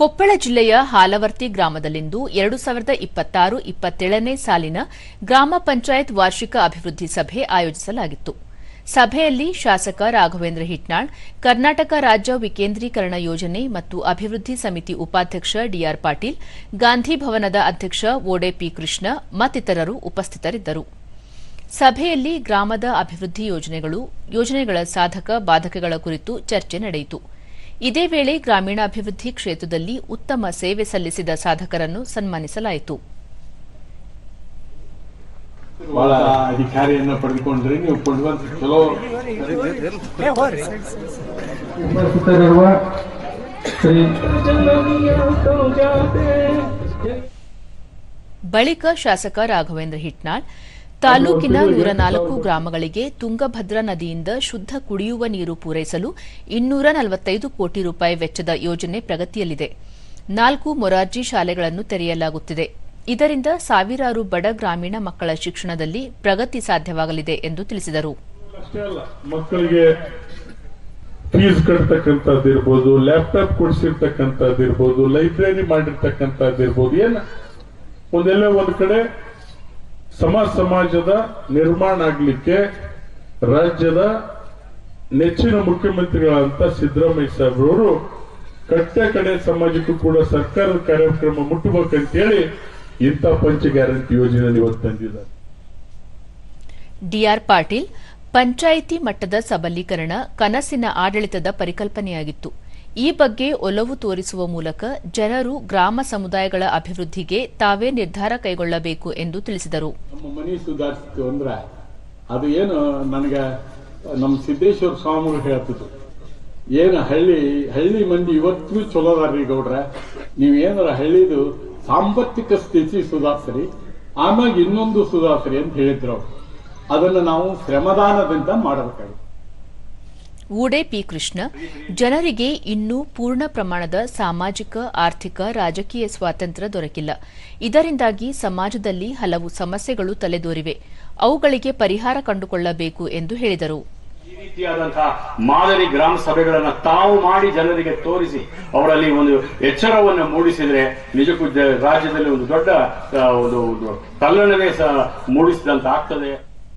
ಕೊಪ್ಪಳ ಜಿಲ್ಲೆಯ ಹಾಲವರ್ತಿ ಗ್ರಾಮದಲ್ಲಿಂದು ಎರಡು ಸಾವಿರದ ಇಪ್ಪತ್ತಾರು ಇಪ್ಪತ್ತೇಳನೇ ಸಾಲಿನ ಗ್ರಾಮ ಪಂಚಾಯತ್ ವಾರ್ಷಿಕ ಅಭಿವೃದ್ಧಿ ಸಭೆ ಆಯೋಜಿಸಲಾಗಿತ್ತು. ಸಭೆಯಲ್ಲಿ ಶಾಸಕ ರಾಘವೇಂದ್ರ ಹಿಟ್ನಾಳ್, ಕರ್ನಾಟಕ ರಾಜ್ಯ ವಿಕೇಂದ್ರೀಕರಣ ಯೋಜನೆ ಮತ್ತು ಅಭಿವೃದ್ಧಿ ಸಮಿತಿ ಉಪಾಧ್ಯಕ್ಷ ಡಿಆರ್ ಪಾಟೀಲ್, ಗಾಂಧಿ ಭವನದ ಅಧ್ಯಕ್ಷ ಓಡೆ ಪಿ ಕೃಷ್ಣ ಮತ್ತಿತರರು ಉಪಸ್ಥಿತರಿದ್ದರು. ಸಭೆಯಲ್ಲಿ ಗ್ರಾಮದ ಅಭಿವೃದ್ಧಿ ಯೋಜನೆಗಳು, ಯೋಜನೆಗಳ ಸಾಧಕ ಬಾಧಕಗಳ ಕುರಿತು ಚರ್ಚೆ ನಡೆಯಿತು. ಇದೇ ವೇಳೆ ಗ್ರಾಮೀಣಾಭಿವೃದ್ಧಿ ಕ್ಷೇತ್ರದಲ್ಲಿ ಉತ್ತಮ ಸೇವೆ ಸಲ್ಲಿಸಿದ ಸಾಧಕರನ್ನು ಸನ್ಮಾನಿಸಲಾಯಿತು. ಬಹಳ ಅಧಿಕಾರಿಯನ್ನ ಪಡೆದುಕೊಂಡ್ರಿ ನೀವು ಪಡೆದುವಂತ ಚಲೋ ಉಪಸ್ಥಿತರಿರುವ ಶ್ರೀ ಬಳಿಕ ಶಾಸಕ ರಾಘವೇಂದ್ರ ಹಿಟ್ನಾಳ್ ತಾಲೂಕಿನ ನೂರ ನಾಲ್ಕು ಗ್ರಾಮಗಳಿಗೆ ತುಂಗಭದ್ರಾ ನದಿಯಿಂದ ಶುದ್ಧ ಕುಡಿಯುವ ನೀರು ಪೂರೈಸಲು ಇನ್ನೂರ ನಲವತ್ತೈದು ಕೋಟಿ ರೂಪಾಯಿ ವೆಚ್ಚದ ಯೋಜನೆ ಪ್ರಗತಿಯಲ್ಲಿದೆ. ನಾಲ್ಕು ಮೊರಾರ್ಜಿ ಶಾಲೆಗಳನ್ನು ತೆರೆಯಲಾಗುತ್ತಿದೆ. ಇದರಿಂದ ಸಾವಿರಾರು ಬಡ ಗ್ರಾಮೀಣ ಮಕ್ಕಳ ಶಿಕ್ಷಣದಲ್ಲಿ ಪ್ರಗತಿ ಸಾಧ್ಯವಾಗಲಿದೆ ಎಂದು ತಿಳಿಸಿದರು. ಮಕ್ಕಳಿಗೆ ಫೀಸ್ ಕಟ್ತಕ್ಕಂಥದ್ದು ಇರ್ಬೋದು ಲ್ಯಾಪ್ಟಾಪ್ ಕೊಡಿಸಿರ್ತಕ್ಕಂಥದ್ದಿರ್ಬೋದು ಲೈಬ್ರರಿ ಮಾಡಿರ್ತಕ್ಕಂಥದ್ದು ಇರ್ಬೋದು ಏನ? ಒಂದೆಲ್ಲ ಒಂದು ಕಡೆ ಸಮಾಜ ಸಮಾಜದ ನಿರ್ಮಾಣ ಆಗ್ಲಿಕ್ಕೆ ರಾಜ್ಯದ ನೆಚ್ಚಿನ ಮುಖ್ಯಮಂತ್ರಿಗಳಂತ ಸಿದ್ದರಾಮಯ್ಯ ಸಾಹೇಬ್ರವರು ಕಟ್ಟ ಕಡೆ ಸಮಾಜಕ್ಕೂ ಕೂಡ ಸರ್ಕಾರದ ಕಾರ್ಯಕ್ರಮ ಮುಟ್ಟಬೇಕಂತೇಳಿ ಇಂಥ ಪಂಚ ಗ್ಯಾರಂಟಿ ಯೋಜನೆ ಇವತ್ತು ತಂದಿದ್ದಾರೆ. ಡಿಆರ್ ಪಾಟೀಲ್, ಪಂಚಾಯಿತಿ ಮಟ್ಟದ ಸಬಲೀಕರಣ ಕನಸಿನ ಆಡಳಿತದ ಪರಿಕಲ್ಪನೆಯಾಗಿತ್ತು. ಈ ಬಗ್ಗೆ ಒಲವು ತೋರಿಸುವ ಮೂಲಕ ಜನರು ಗ್ರಾಮ ಸಮುದಾಯಗಳ ಅಭಿವೃದ್ಧಿಗೆ ತಾವೇ ನಿರ್ಧಾರ ಕೈಗೊಳ್ಳಬೇಕು ಎಂದು ತಿಳಿಸಿದರು. ಅದು ಏನು ನನಗೆ, ನಮ್ಮ ಸಿದ್ದೇಶ್ವರ ಸ್ವಾಮಿಗಳು ಹೇಳ್ತಿದ್ರು. ಏನು ಹಳ್ಳಿ ಹಳ್ಳಿ ಮಂದಿ ಇವತ್ತಿಗೂ ಚಲೋ ಅದಾರ್ರಿ ಗೌಡ್ರ. ನೀವು ಏನಾರ ಹಳ್ಳಿದು ಸಾಂಪತ್ತಿಕ ಸ್ಥಿತಿ ಸುಧಾರಿಸ್ರಿ, ಆಮ್ಯಾಗ ಇನ್ನೊಂದು ಸುಧಾರಿಸ್ರಿ ಅಂತ ಹೇಳಿದ್ರು ಅದನ್ನ ನಾವು ಶ್ರಮದಾನದಿಂದ ಮಾಡಬೇಕಾಗುತ್ತೆ. ಊಡೆ ಪಿ ಕೃಷ್ಣ, ಜನರಿಗೆ ಇನ್ನೂ ಪೂರ್ಣ ಪ್ರಮಾಣದ ಸಾಮಾಜಿಕ, ಆರ್ಥಿಕ, ರಾಜಕೀಯ ಸ್ವಾತಂತ್ರ್ಯ ದೊರಕಿಲ್ಲ. ಇದರಿಂದಾಗಿ ಸಮಾಜದಲ್ಲಿ ಹಲವು ಸಮಸ್ಯೆಗಳು ತಲೆದೋರಿವೆ. ಅವುಗಳಿಗೆ ಪರಿಹಾರ ಕಂಡುಕೊಳ್ಳಬೇಕು ಎಂದು ಹೇಳಿದರು. ಈ ರೀತಿಯಾದಂತಹ ಮಾದರಿ ಗ್ರಾಮ ಸಭೆಗಳನ್ನು ತಾವು ಮಾಡಿ ಜನರಿಗೆ ತೋರಿಸಿ, ಅವರಲ್ಲಿ ಒಂದು ಎಚ್ಚರವನ್ನು ಮೂಡಿಸಿದ್ರೆ ನಿಜಕ್ಕೂ ರಾಜ್ಯದಲ್ಲಿ ಒಂದು ದೊಡ್ಡ ಒಂದು ತಲ್ಲಣವೇ ಸಹ ಮೂಡಿಸಿದಂತ ಆಗ್ತದೆ